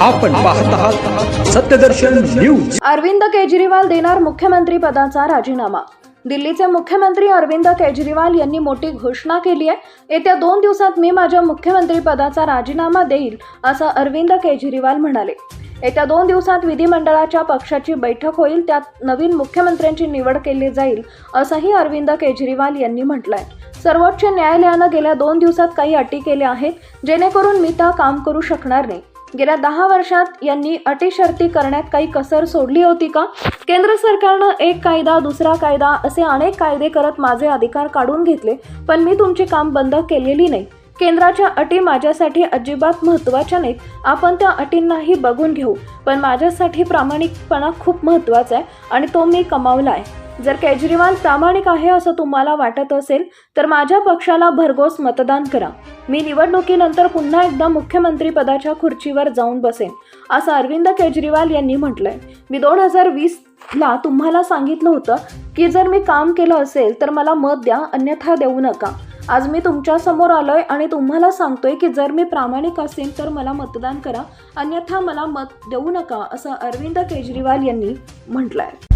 आपण पाहत आहात सत्यदर्शन न्यूज. अरविंद केजरीवाल देणार मुख्यमंत्री पदाचा राजीनामा. दिल्लीचे मुख्यमंत्री अरविंद केजरीवाल यांनी मोठी घोषणा केली आहे. येत्या दोन दिवसात मी माझ्या मुख्यमंत्री पदाचा राजीनामा देईल असं अरविंद केजरीवाल म्हणाले. येत्या दोन दिवसात विधिमंडळाच्या पक्षाची बैठक होईल त्यात नवीन मुख्यमंत्र्यांची निवड केली जाईल असंही अरविंद केजरीवाल यांनी म्हटलंय. सर्वोच्च न्यायालयानं गेल्या दोन दिवसात काही अटी केल्या आहेत जेणेकरून मी त्या काम करू शकणार नाही. गेल्या दहा वर्षात यांनी अटी शर्ती करण्यात काही कसर सोडली होती का? केंद्र सरकारनं एक कायदा दुसरा कायदा असे अनेक कायदे करत माझे अधिकार काढून घेतले पण मी तुमची काम बंद केलेली नाही. केंद्राच्या अटी माझ्यासाठी अजिबात महत्त्वाच्या नाहीत. आपण त्या अटींनाही बघून घेऊ पण माझ्यासाठी प्रामाणिकपणा खूप महत्त्वाचा आहे आणि तो मी कमावला आहे. जर केजरीवाल प्रामाणिक आहे असं तुम्हाला वाटत असेल तर माझ्या पक्षाला भरघोस मतदान करा. मी निवडणुकीनंतर पुन्हा एकदा मुख्यमंत्री पदाच्या खुर्चीवर जाऊन बसेन असं अरविंद केजरीवाल यांनी म्हटलंय. मी दोन हजार वीसला तुम्हाला सांगितलं होतं की जर मी काम केलं असेल तर मला मत द्या अन्यथा देऊ नका. आज मी तुमच्यासमोर आलोय आणि तुम्हाला सांगतोय की जर मी प्रामाणिक असेल तर मला मतदान करा अन्यथा मला मत देऊ नका असं अरविंद केजरीवाल यांनी म्हटलंय.